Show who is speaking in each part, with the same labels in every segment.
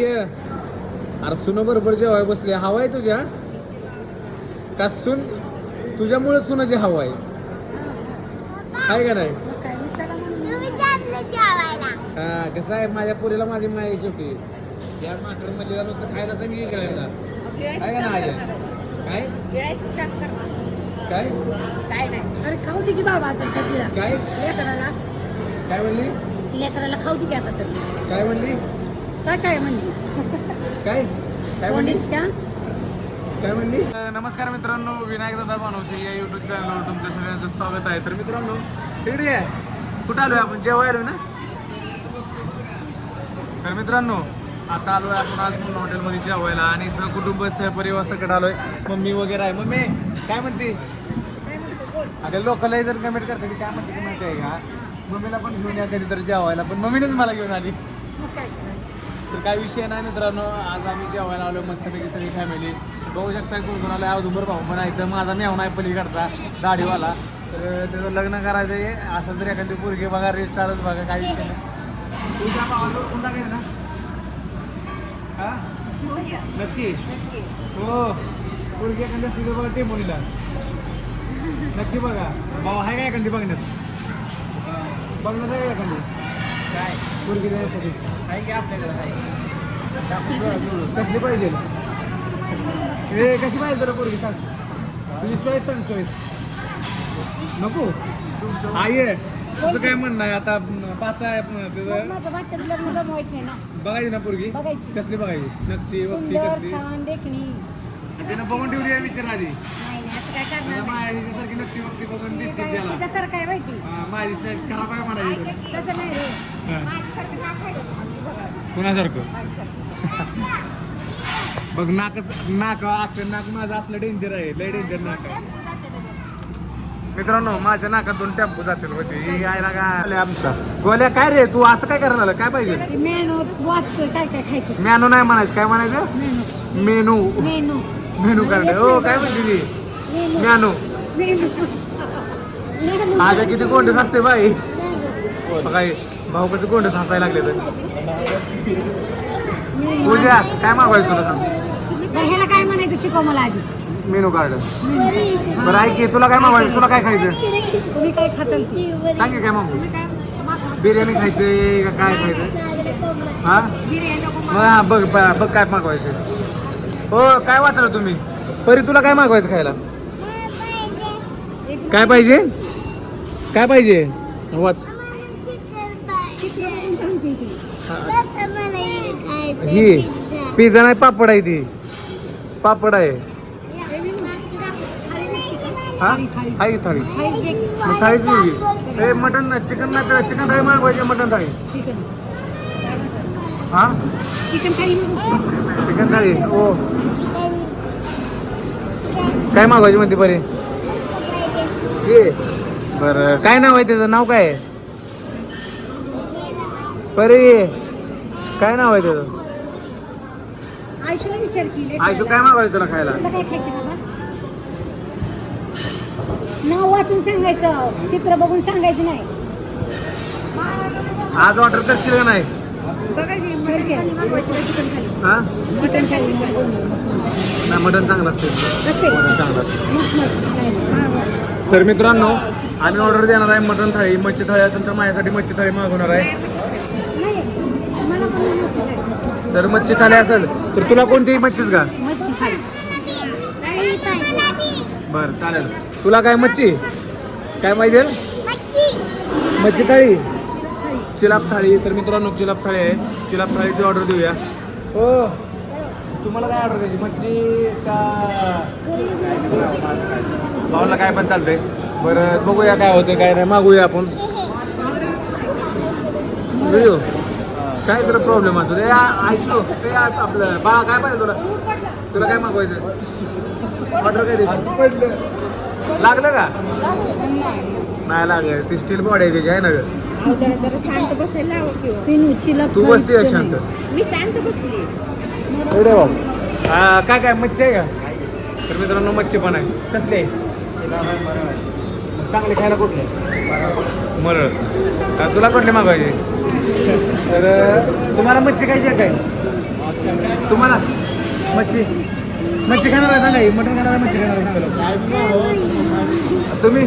Speaker 1: ये. अरे सुन बरोबर जेवाय बसले. हवा आहे तुझ्या? का सुन? तुझ्यामुळे सुनाची हवा आहे. आहे का नाही? हा कसं आहे? माझ्या पोरीला माझी माय शेवटी. या माकड मल्लीला नुसतं खायला सांगितली करायला काय का नाही? काय? काय?
Speaker 2: काय नाही. अरे खाऊ दे की बाबा आता
Speaker 1: काय? काय म्हणली?
Speaker 2: लेकराला खाऊ दे की आता तर
Speaker 1: काय म्हणली?
Speaker 2: काय काय म्हणली?
Speaker 1: काय? काय
Speaker 2: का?
Speaker 1: काय म्हणली? नमस्कार मित्रांनो विनायक दादा मानवसे या युट्यूब चॅनलवर तुमचं सगळ्यांचं स्वागत आहे. तर मित्रांनो तिकडे आहे? कुठं आलोय आपण? जेव्हा आलोय ना? तर मित्रांनो आता आलोय आपण आज म्हणून हॉटेलमध्ये जेवायला आणि सहकुटुंब सहपरिवार सकट आलोय. मम्मी वगैरे आहे. मम्मी काय म्हणते? अगं लोकलही जर कमेंट करते की काय म्हणते की माहिती आहे का? मम्मीला पण घेऊन या कधीतरी जेवायला पण मम्मीनेच मला घेऊन आली. तर काय विषय नाही मित्रांनो आज आम्ही जेवायला आलो मस्तपैकी सगळी फॅमिली बघू शकता कोण कोण आलं भाऊ पण आहे. तर माझा मेवणा आहे पलीकडचा दाढीवाला. तर त्याचं लग्न करायचं आहे असं तर एखादी पोरगी बघा रील चालत बघा काही विषय नाही. तुझ्या भावाला कोण टाकायचं ना हां? नक्की? हो. पोरगी एखादी असली तर बघा ते मुलीला नक्की बघा. भाऊ आहे का एखादी बघण्यात? बघण्यात आहे का एखादी? काय? पोरगी देण्यासाठी. आहे की आपल्याकडे कसली पाहिजे? ए कशी पाहिजे जरा पोरगी? सांग. तुझी चॉईस सांग चॉईस नको? आई आहे. तुझं काय म्हणणं आहे? आता पाच आहे तुझं.
Speaker 2: लग्न जमवायचंय ना.
Speaker 1: बघायची ना पोरगी?
Speaker 2: बघायची.
Speaker 1: कसली बघायची? नक्की वक्ती
Speaker 2: सुंदर
Speaker 1: कसली?
Speaker 2: छान देखणी.
Speaker 1: त्यानं बघून ठेवली आहे विचार आधी
Speaker 2: नाही नाही असं काय करणार नाही.
Speaker 1: माझ्या ह्याच्यासारखी बघून
Speaker 2: तुझ्यासारखं आहे माहिती
Speaker 1: हा, माझी चॉईस खराब आहे म्हणायची
Speaker 2: तसं नाही रे.
Speaker 1: कुणासारखं? बघ नाकच नाक आपलं नाक माझं असलं डेंजर आहे. लय डेंजर नाक आहे. मित्रांनो माझ्या नाकात दोन टेम्पो जातील होते. यायला काय आमचा? गोल्या काय रे तू? असं काय करायला? काय पाहिजे?
Speaker 2: मेनू वाचतोय. काय काय खायचं?
Speaker 1: मेनू नाही म्हणायचं. काय म्हणायचं?
Speaker 2: Menu.
Speaker 1: Menu.
Speaker 2: Menu.
Speaker 1: Menu card. हो काय म्हणते ती?
Speaker 2: मेनू.
Speaker 1: आता किती गोंडस असते बाई. काय भाऊ कसं गोंडस हसायला लागले तर. पूजा काय मागवायचं तुला सांग?
Speaker 2: ह्याला काय म्हणायचं शिकव मला आधी.
Speaker 1: Menu card. बरं ऐक की, तुला काय मागवायचं? तुला काय खायचं
Speaker 2: तुम्ही काय खाचाल
Speaker 1: सांग काय मागू बिर्याणी खायचंय का काय खायचं हा? हा बघ बघ काय मागवायचं हो काय वाचलं तुम्ही? परी तुला काय मागवायचं खायला? काय पाहिजे? काय पाहिजे? वाच ही पिझ्झा नाही पापड आहे ती. पापड आहे. हा? आहे थाळी. मग थाळीच वेगळी. हे मटन चिकन नाही चिकन थाळी मागवायची मटन थाळी. हा?
Speaker 2: चिकन थाळी.
Speaker 1: चिकन थाळी हो. काय मागवायची म्हणते बरे बरं काय नाव आहे त्याचं? नाव काय आहे? काय नाव आहे त्याचं?
Speaker 2: आयशूला विचार की
Speaker 1: आयशू काय मागवायचं तुला खायला?
Speaker 2: तुला काय खायचं बाबा? नाव वाचून सांगायचं. चित्र बघून सांगायचं नाही.
Speaker 1: आज ऑर्डर करशील का नाही?
Speaker 2: थाळी
Speaker 1: हा? नाही मटन चांगलं असते
Speaker 2: असते
Speaker 1: मटन चांगलं असतं. तर मित्रांनो आम्ही ऑर्डर देणार आहे मटन थाळी. मच्छी थाळी असेल तर माझ्यासाठी मच्छी थाळी मागवणार आहे. तर मच्छी थाळी असेल तर तुला कोणतीही मच्छीच का
Speaker 2: मच्छी
Speaker 1: बरं चालेल. तुला काय मच्छी? काय पाहिजे? मच्छी थाळी. चिलाप थाळी. तर मित्रांनो चिलाप थाळी आहे. चिलाप थाळीची ऑर्डर देऊया. हो. तुम्हाला काय ऑर्डर द्यायची? मच्छी का भाऊला काय पण चालतंय. बरं बघूया काय होतं काय नाही. मागूया आपण. व्हिडिओ काय तर प्रॉब्लेम असतो रे आयशो ते आपलं बाळा काय पाहिजे तुला? तुला काय मागवायचं ऑर्डर काय द्यायची लागलं का? नाही लागलं. ती स्टील बॉडी आहे त्याची आहे ना
Speaker 3: शांत बसायला किंवा
Speaker 2: चिलप
Speaker 1: तू बसती शांत.
Speaker 3: मी शांत बसली.
Speaker 1: हा, काय काय मच्छी आहे का? तर मित्रांनो मच्छी पण आहे. कसली आहे? चांगली खायला कुठले? मरळ. का तुला कुठले मागवायचे? तर तुम्हाला मच्छी खायची आहे काय? तुम्हाला? मच्छी? मच्छी खाणार आहे सांगा मटन खाणार आहे मच्छी खाणार आहे तुम्ही?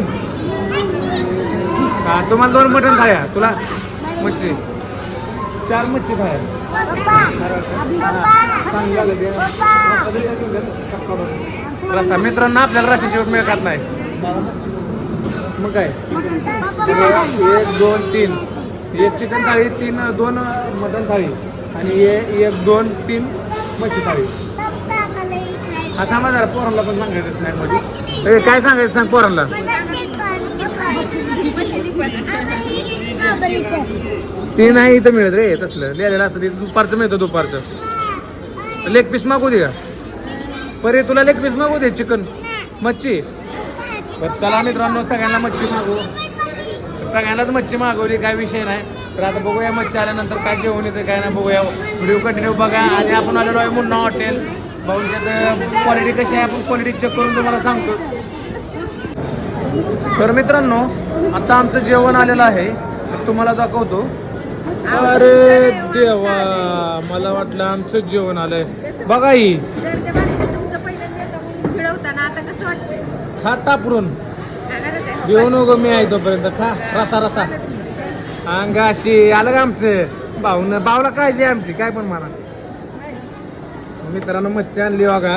Speaker 1: हा तुम्हाला दोन मटन खाया. तुला? मच्छी. चार मच्छी खाया. चांगली. रस्सा मित्रांनो आपल्याला रस्त्याशिवाय मिळत नाही. मग काय? एक दोन तीन. एक चिकन थाळी तीन दोन मटन थाळी. आणि ए- एक दोन तीन मच्छी थाळी. आता थांबा पोरांना पण सांगायचं नाही मध्ये ए, काय सांगायचं सांग पोरांना? ते नाही इथं मिळत रे तसलं. लिहिलेलं असतं ते दुपारचं मिळतं दुपारचं. लेग पीस मागू दे का? परे तुला लेग पीस मागू दे चिकन. मच्छी. बरं चला मित्रांनो सगळ्यांना मच्छी मागू. सगळ्यांनाच मच्छी मागवली काय विषय नाही. तर आता बघूया मच्छी आल्यानंतर काय जेवण येतं काय नाही बघूया. व्हिडिओ कंटिन्यू बघा. आणि आपण आलेलो आहे मुन्ना हॉटेल भाऊंच्यात क्वालिटी कशी आहे आपण क्वालिटी चेक करून तुम्हाला सांगतो. तर मित्रांनो आता आमचं जेवण आलेलं आहे. तुम्हाला दाखवतो. अरे देवा मला वाटलं आमचं जेवण आलंय. बघा ही
Speaker 3: जर ते बारीक तुमचं पहिल्यांदा येतं चिडवताना आता कसं वाटतंय?
Speaker 1: खा नको मी आहे तोपर्यंत. खा रसा रसा. अंगाशी आलं का आमचं? भाऊन भाऊला काळजी आमची. काय पण म्हणा. मित्रांनो मच्छी आणली बघा.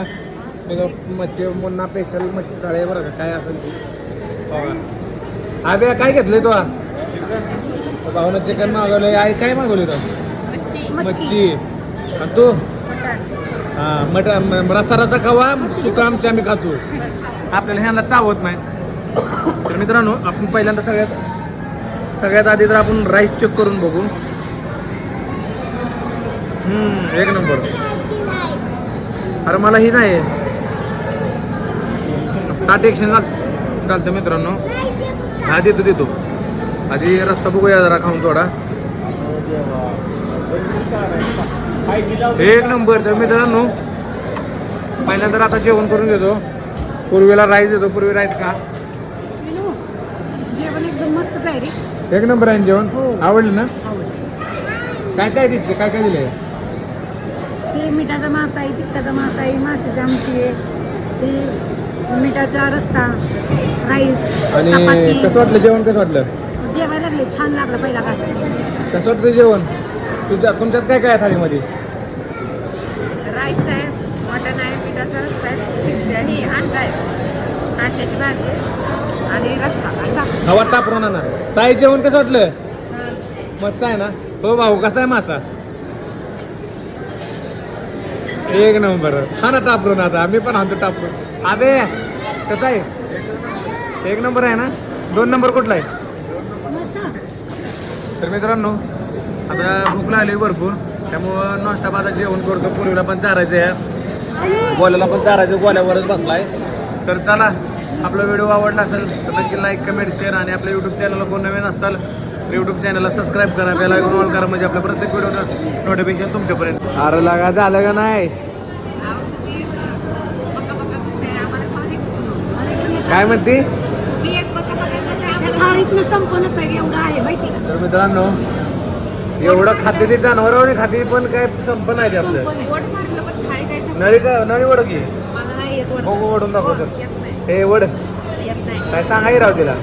Speaker 1: मच्छी मुन्ना स्पेशल मच्छी थाळी आहे बरं का. काय असेल ती. बघा. काय घेतलंय तो? भाऊनं चिकन मागवलंय. आई काय मागवली तो?
Speaker 3: मच्छी.
Speaker 1: आणि तू? हा मटन रसा रसा खावा सुका आमची आम्ही खातो. आपल्याला ह्यांना चावत नाही. तर मित्रांनो आपण पहिल्यांदा सगळ्यात सगळ्यात आधी तर आपण राईस चेक करून बघू. एक नंबर. अरे मला ही नाही. ताट एक्शन चालतं मित्रांनो. हा देतो देतो. आधी रस्ता बघूया जरा खाऊन थोडा. एक नंबर तर मित्रांनो. पहिल्यांदा आता जेवण करून देतो पूर्वीला राईस देतो. पूर्वी राईस का
Speaker 2: जेवण एकदम आहे रे
Speaker 1: एक नंबर आहे जेवण?
Speaker 2: हो.
Speaker 1: आवडलं ना? काय काय दिसते काय काय दिलंय?
Speaker 2: ते मिठाचा मासा आहे तिखटाचा मासा आहे माशाची आमटी आहे. ते मिठाचा रस्सा राईस
Speaker 1: आणि कसं वाटलं जेवण? कसं वाटलं?
Speaker 2: जेवायला लागले. छान लागलं पहिला कसं
Speaker 1: कसं वाटतं जेवण? तुझ्या तुमच्यात काय काय आहे थाळीमध्ये?
Speaker 3: राईस आहे मटण आहे पिठाचा रस्सा आहे तिखट- ही अंडा आहे. अंड्याची भाजी आहे आणि रस्सा आणि भाकरी.
Speaker 1: हवा टापरून ना. ताई जेवण कसं वाटलं?
Speaker 3: छान.
Speaker 1: मस्त आहे ना? हो भाऊ कसा आहे मासा? एक नंबर. हा ना टापरून आता. आम्ही पण आणतो टापरून अबे कसं आहे? एक नंबर आहे ना? दोन नंबर कुठला आहे? तर मित्रांनो आता भूक लागली भरपूर. त्यामुळं नॉनस्टॉप आता जेवण करतो. पूर्वीला पण चारायचं आहे. गोल्याला पण चारायचं. गोल्यावरच बसलाय. तर चला आपला व्हिडिओ आवडला असेल तर नक्की लाईक कमेंट शेअर आणि आपल्या यूट्यूब चॅनलला कोण नवीन असाल तर यूट्यूब चॅनलला सबस्क्राईब करा. बेल आयकॉन ऑन करा म्हणजे आपल्या प्रत्येक व्हिडिओ नोटिफिकेशन तुमच्यापर्यंत. अरे लागा झालं का नाही. काय म्हणते? तर मित्रांनो एवढं खाते ते जनावरांनी खाते पण काय संपन्न आहे ते आपलं.
Speaker 3: पण थाळी काय
Speaker 1: नळी का नळी वड की?
Speaker 3: नाही.
Speaker 1: बघू वडून दाखव
Speaker 3: नाही.
Speaker 1: हे
Speaker 3: नाही.
Speaker 1: काय सांगाही राव तिला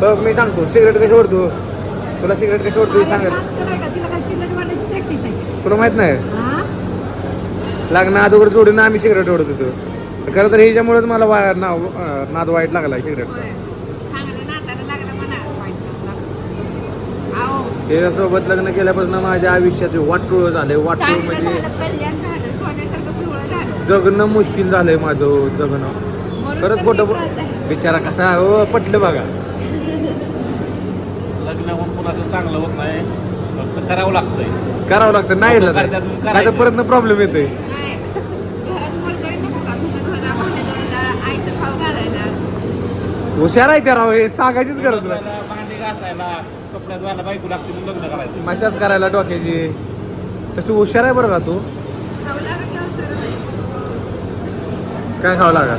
Speaker 1: बघ मी सांगतो. सिगरेट कशी ओढतो? तुला सिगरेट कशी ओढतो हे सांगेल
Speaker 2: तिला
Speaker 1: माहीत नाही?
Speaker 2: हा?
Speaker 1: लग्न अगोदर जोडून आम्ही सिगरेट ओढत होतो. खरं तर ह्याच्यामुळेच मला नाद वाईट लागला सिगरेट
Speaker 3: होय. चांगलं नाताला लागलं म्हणा वाईट लागलं. आहो
Speaker 1: हे सोबत लग्न केल्यापासून माझ्या आयुष्याचे वाटूळ झाले वाटूळ म्हणजे
Speaker 3: झालं कल्याण झालं सोन्यासारखं पिवळं झालं.
Speaker 1: जगणं मुश्किल झालंय माझं जगणं. खरंच खोटं. बिचारा कसा हो पटलं बघा.
Speaker 4: लग्न कोणाचं चांगलं होत नाही फक्त करावं लागतंय.
Speaker 1: करावं लागतं नाही परत प्रॉब्लेम येतोय. हुशार आहे त्या राव हे सांगायचीच गरज नाही.
Speaker 4: घासायला धुवायला बायको लागते म्हणून लग्न करायचं.
Speaker 1: मशाच करायला डोक्याची. तशी हुशार आहे बरं का तू?
Speaker 3: खाऊ लागत.
Speaker 1: काय खावं लागा